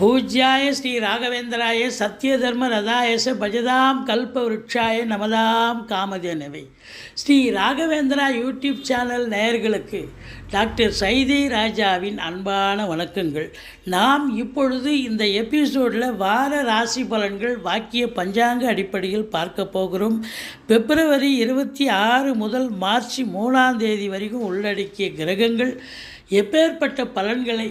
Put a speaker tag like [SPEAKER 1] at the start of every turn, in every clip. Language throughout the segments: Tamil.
[SPEAKER 1] பூஜ்யாய ஸ்ரீ ராகவேந்திராய சத்ய தர்ம ரதாயச பஜதாம் கல்ப விருட்சாய நமதாம் காமதேனவை ஸ்ரீ ராகவேந்திரா யூடியூப் சேனல் நேயர்களுக்கு டாக்டர் சைதை ராஜாவின் அன்பான வணக்கங்கள். நாம் இப்பொழுது இந்த எபிசோடில் வார ராசி பலன்கள் வாக்கிய பஞ்சாங்க அடிப்படையில் பார்க்க போகிறோம். பிப்ரவரி இருபத்தி ஆறு முதல் மார்ச் மூணாம் தேதி வரைக்கும் உள்ளடக்கிய கிரகங்கள் எப்பேற்பட்ட பலன்களை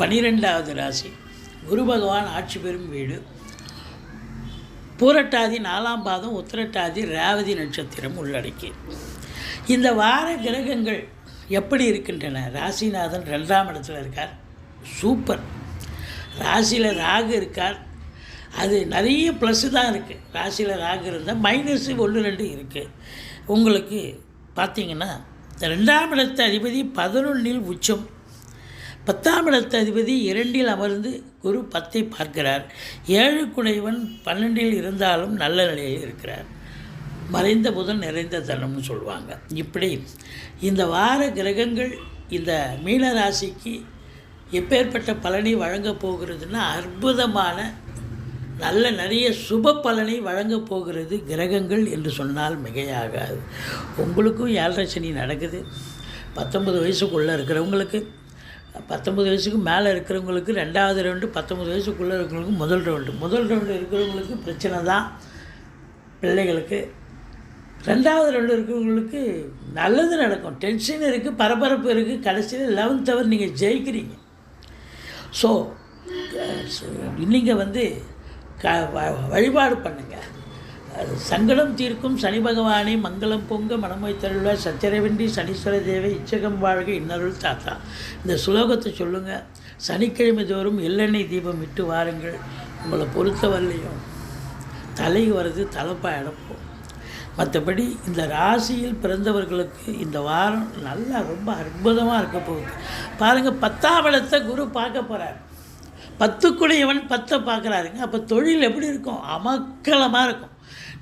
[SPEAKER 1] பனிரெண்டாவது ராசி. குரு பகவான் ஆட்சி பெறும் வீடு. பூரட்டாதி நாலாம் பாதம் உத்திரட்டாதி ரேவதி நட்சத்திரம் உள்ளடக்கி. இந்த வார கிரகங்கள் எப்படி இருக்கின்றன? ராசிநாதன் ரெண்டாம் இடத்துல இருக்கார். சூப்பர். ராசியில் ராகு இருக்கார். அது நிறைய ப்ளஸ்ஸு தான் இருக்குது ராசியில் ராகு இருந்தால் மைனஸு ஒன்று ரெண்டு இருக்குது உங்களுக்கு பார்த்தீங்கன்னா ரெண்டாம் இடத்து அதிபதி பதினொன்றில் உச்சம். பத்தாம் இடத்து அதிபதி இரண்டில் அமர்ந்து குரு பத்தை பார்க்கிறார். ஏழு குடைவன் பன்னெண்டில் இருந்தாலும் நல்ல நிலையில் இருக்கிறார். மறைந்த புதன் நிறைந்த தனம்னு சொல்லுவாங்க. இப்படி இந்த வார கிரகங்கள் இந்த மீன ராசிக்கு எப்பேற்பட்ட பலனை வழங்கப் போகிறதுன்னா அற்புதமான நல்ல நிறைய சுப பலனை வழங்கப் போகிறது கிரகங்கள் என்று சொன்னால் மிகையாகாது. உங்களுக்கும் ஏழரை சனி நடக்குது. பத்தொன்பது வயசுக்குள்ளே இருக்கிறவங்களுக்கு பத்தொம்பது வயசுக்கு மேலே இருக்கிறவங்களுக்கு ரெண்டாவது ரவுண்டு பத்தொம்பது வயசுக்குள்ளே இருக்கிறவங்களுக்கு முதல் ரவுண்டு. முதல் ரவுண்டு இருக்கிறவங்களுக்கு பிரச்சனை தான் பிள்ளைகளுக்கு. ரெண்டாவது ரவுண்டு இருக்கிறவங்களுக்கு நல்லது நடக்கும். டென்ஷன் இருக்குது பரபரப்பு இருக்குது கடைசியில் லெவன்த் அவர் நீங்கள் ஜெயிக்கிறீங்க. ஸோ நீங்கள் வந்து க வ- வழிபாடு பண்ணுங்கள் சங்கடம் தீர்க்கும் சனி பகவானை மங்களம் பொங்க மனமை சச்சரவின்றி சனீஸ்வர தேவை இச்சகம் வாழ்க இன்னருள் தாத்தா. இந்த சுலோகத்தை சொல்லுங்கள் சனிக்கிழமை தோறும் எள்ளெண்ணெய் தீபம் விட்டு வாருங்கள். உங்களை பொறுத்தவரையிலையும் தலை வர்றது தலைப்பாயிடம் போகும் மற்றபடி இந்த ராசியில் பிறந்தவர்களுக்கு இந்த வாரம் நல்லா ரொம்ப அற்புதமாக இருக்க போகுது. பாருங்கள் பத்தாம் இடத்தை குரு பார்க்க போகிறார் பத்துக்குடையவன் பத்தை பார்க்குறாருங்க. அப்போ தொழில் எப்படி இருக்கும்? அமக்கலமாக இருக்கும்.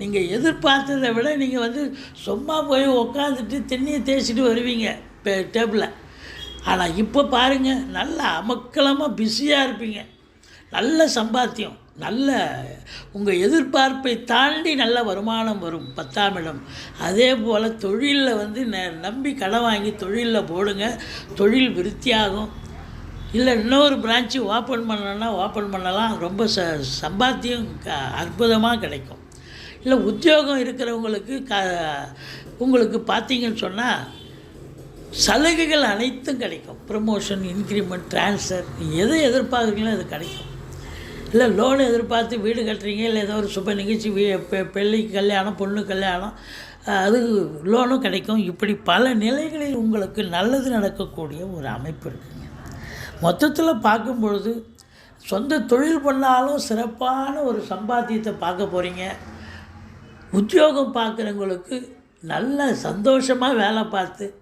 [SPEAKER 1] நீங்கள் எதிர்பார்த்ததை விட நீங்கள் வந்து சும்மா போய் உக்காந்துட்டு தண்ணியை தேய்ச்சிட்டு வருவீங்க டேபிளில் ஆனால் இப்போ பாருங்கள் நல்லா அமக்கலமாக பிஸியாக இருப்பீங்க. நல்ல சம்பாத்தியம் நல்ல உங்கள் எதிர்பார்ப்பை தாண்டி நல்ல வருமானம் வரும் பத்தாம் இடம். அதே போல் தொழிலில் வந்து ந நம்பி கடன் வாங்கி தொழிலில் போடுங்க தொழில் விருத்தியாகும். இல்லை இன்னொரு பிரான்ச்சு ஓப்பன் பண்ணணும்னா ஓப்பன் பண்ணலாம் ரொம்ப ச சம்பாத்தியம் க அற்புதமாக கிடைக்கும். இல்லை உத்தியோகம் இருக்கிறவங்களுக்கு க உங்களுக்கு பார்த்தீங்கன்னு சொன்னால் சலுகைகள் அனைத்தும் கிடைக்கும். ப்ரமோஷன் இன்க்ரிமெண்ட் ட்ரான்ஸ்ஃபர் எதை எதிர்பார்க்குறீங்களோ அது கிடைக்கும். இல்லை லோன் எதிர்பார்த்து வீடு கட்டுறீங்க இல்லை ஏதோ ஒரு சுப நிகழ்ச்சி வீ பிள்ளைக்கு பெள்ளி கல்யாணம் பொண்ணு கல்யாணம் அது லோனும் கிடைக்கும். இப்படி பல நிலைகளில் உங்களுக்கு நல்லது நடக்கக்கூடிய ஒரு அமைப்பு இருக்குங்க. மொத்தத்தில் பார்க்கும்பொழுது சொந்த தொழில் பண்ணாலும் சிறப்பான ஒரு சம்பாத்தியத்தை பார்க்க போகிறீங்க உத்தியோகம் பார்க்குறவங்களுக்கு நல்ல சந்தோஷமாக வேலை பார்த்து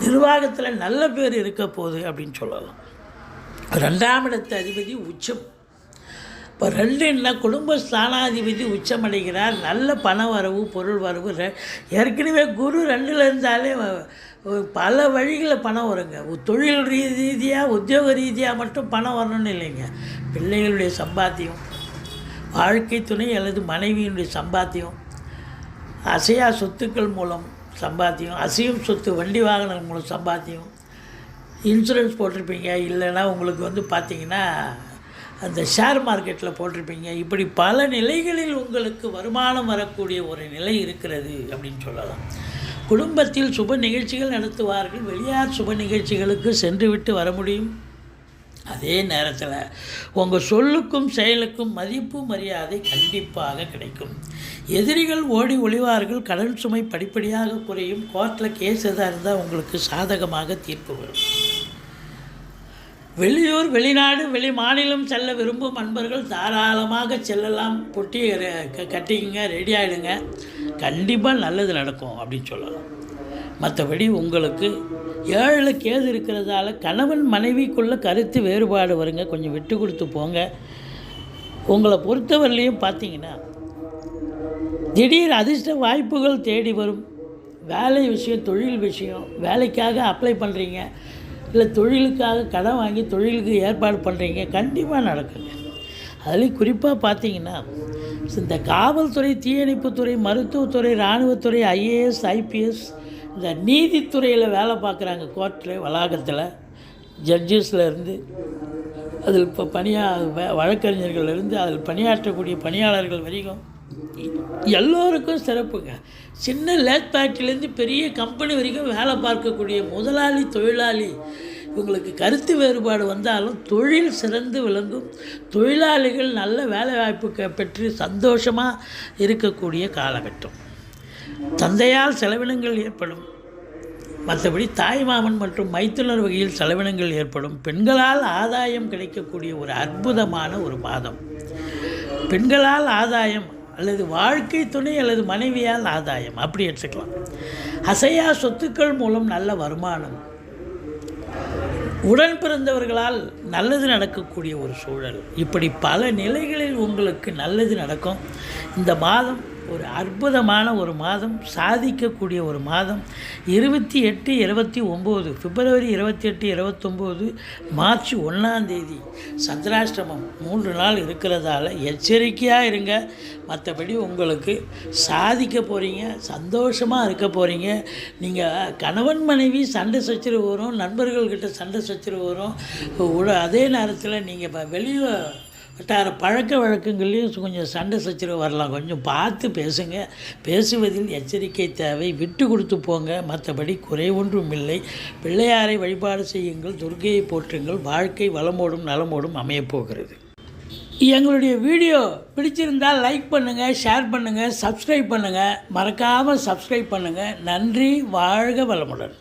[SPEAKER 1] நிர்வாகத்தில் நல்ல பேர் இருக்க போகுது அப்படின்னு சொல்லலாம். ரெண்டாம் இடத்து அதிபதி உச்சம். இப்போ ரெண்டுன்னா குடும்ப ஸ்தானாதிபதி உச்சமடைகிறார். நல்ல பண வரவு பொருள் வரவு. ஏற்கனவே குரு ரெண்டில் இருந்தாலே பல வழிகளில் பணம் வருங்க. தொழில் ரீ- ரீதியாக உத்தியோக ரீதியாக மட்டும் பணம் வரணும்னு இல்லைங்க. பிள்ளைகளுடைய சம்பாத்தியம். வாழ்க்கை துணை அல்லது மனைவியினுடைய சம்பாத்தியம் அசையா சொத்துக்கள் மூலம் சம்பாத்தியம் அசையும் சொத்து வண்டி வாகனங்கள் மூலம் சம்பாத்தியம் இன்சூரன்ஸ் போட்டிருப்பீங்க இல்லைன்னா உங்களுக்கு வந்து பார்த்தீங்கன்னா அந்த ஷேர் மார்க்கெட்டில் போட்டிருப்பீங்க. இப்படி பல நிலைகளில் உங்களுக்கு வருமானம் வரக்கூடிய ஒரு நிலை இருக்கிறது அப்படின்னு சொல்லலாம். குடும்பத்தில் சுப நிகழ்ச்சிகள் நடத்துவார்கள். வெளியார் சுப நிகழ்ச்சிகளுக்கு சென்றுவிட்டு வர முடியும். அதே நேரத்தில் உங்கள் சொல்லுக்கும் செயலுக்கும் மதிப்பு மரியாதை கண்டிப்பாக கிடைக்கும். எதிரிகள் ஓடி ஒளிவார்கள் கடன் சுமை படிப்படியாக குறையும் கோர்ட்டில் கேஸ் எதாக இருந்தால் உங்களுக்கு சாதகமாக தீர்ப்பு வரும். வெளியூர் வெளிநாடு வெளி மாநிலம் செல்ல விரும்பும் அன்பர்கள் தாராளமாக செல்லலாம். பொட்டி கட்டிக்கிங்க கட்டிக்கங்க ரெடி ஆகிடுங்க கண்டிப்பாக நல்லது நடக்கும் அப்படின்னு சொல்லலாம். மற்றபடி உங்களுக்கு ஏழில் கேது இருக்கிறதால கணவன் மனைவிக்குள்ளே கருத்து வேறுபாடு வருங்க. கொஞ்சம் விட்டு கொடுத்து போங்க. உங்களை பொறுத்தவரையிலையும் பார்த்தீங்கன்னா திடீர் அதிர்ஷ்ட வாய்ப்புகள் தேடி வரும். வேலை விஷயம் தொழில் விஷயம் வேலைக்காக அப்ளை பண்ணுறீங்க இல்லை தொழிலுக்காக கடன் வாங்கி தொழிலுக்கு ஏற்பாடு பண்ணுறீங்க கண்டிப்பாக நடக்குங்க. அதுலேயும் குறிப்பாக பார்த்தீங்கன்னா இந்த காவல்துறை தீயணைப்புத்துறை மருத்துவத்துறை இராணுவத்துறை ஐஏஎஸ் ஐபிஎஸ் இந்த நீதித்துறையில் வேலை பார்க்குறாங்க கோர்ட்டில் வளாகத்தில் ஜட்ஜஸில் இருந்து. அதில் இப்போ பணியா வ- வழக்கறிஞர்கள் இருந்து அதில் பணியாற்றக்கூடிய பணியாளர்கள் வரைக்கும் எல்லோருக்கும் சிறப்புங்க. சின்ன லேத் ஃபேக்ட்ரிலேருந்து பெரிய கம்பெனி வரைக்கும் வேலை பார்க்கக்கூடிய முதலாளி தொழிலாளி இவங்களுக்கு கருத்து வேறுபாடு வந்தாலும் தொழில் சிறந்து விளங்கும். தொழிலாளிகள் நல்ல வேலை வாய்ப்பு பெற்று சந்தோஷமாக இருக்கக்கூடிய காலகட்டம். தந்தையால் செலவினங்கள் ஏற்படும். மற்றபடி தாய்மாமன் மற்றும் மைத்துனர் வகையில் செலவினங்கள் ஏற்படும். பெண்களால் ஆதாயம் கிடைக்கக்கூடிய ஒரு அற்புதமான ஒரு மாதம். பெண்களால் ஆதாயம் அல்லது வாழ்க்கை துணை அல்லது மனைவியால் ஆதாயம். அப்படி எடுத்துக்கலாம். அசையா சொத்துக்கள் மூலம் நல்ல வருமானம். உடன் பிறந்தவர்களால் நல்லது நடக்கக்கூடிய ஒரு சூழல். இப்படி பல நிலைகளில் உங்களுக்கு நல்லது நடக்கும். இந்த மாதம் ஒரு அற்புதமான ஒரு மாதம் சாதிக்கக்கூடிய ஒரு மாதம். இருபத்தி எட்டு இருபத்தி ஒம்பது பிப்ரவரி இருபத்தி எட்டு இருபத்தொம்போது மார்ச் ஒன்றாந்தேதி சந்திராஷ்டிரமம் மூன்று நாள் இருக்கிறதால எச்சரிக்கையாக இருங்க. மற்றபடி உங்களுக்கு சாதிக்க போகிறீங்க சந்தோஷமாக இருக்க போகிறீங்க நீங்கள் கணவன் மனைவி சண்டை சச்சரவு வரும் நண்பர்கள்கிட்ட சண்டை சச்சரவு வரும். அதே நேரத்தில் நீங்கள் இப்போ வெளியில் வட்டார பழக்க வழக்கங்கள்லேயும் கொஞ்சம் சண்டை சச்சரவு வரலாம். கொஞ்சம் பார்த்து பேசுங்க. பேசுவதில் எச்சரிக்கை தேவை. விட்டு கொடுத்து போங்க. மற்றபடி குறை ஒன்றும் இல்லை. பிள்ளையாரை வழிபாடு செய்யுங்கள். துர்க்கையை போற்றுங்கள். வாழ்க்கை வளமோடும் நலமோடும் அமையப்போகிறது எங்களுடைய வீடியோ பிடிச்சிருந்தால் லைக் பண்ணுங்கள் ஷேர் பண்ணுங்கள் சப்ஸ்கிரைப் பண்ணுங்கள் மறக்காமல் சப்ஸ்கிரைப் பண்ணுங்கள் நன்றி. வாழ்க வளமுடன்.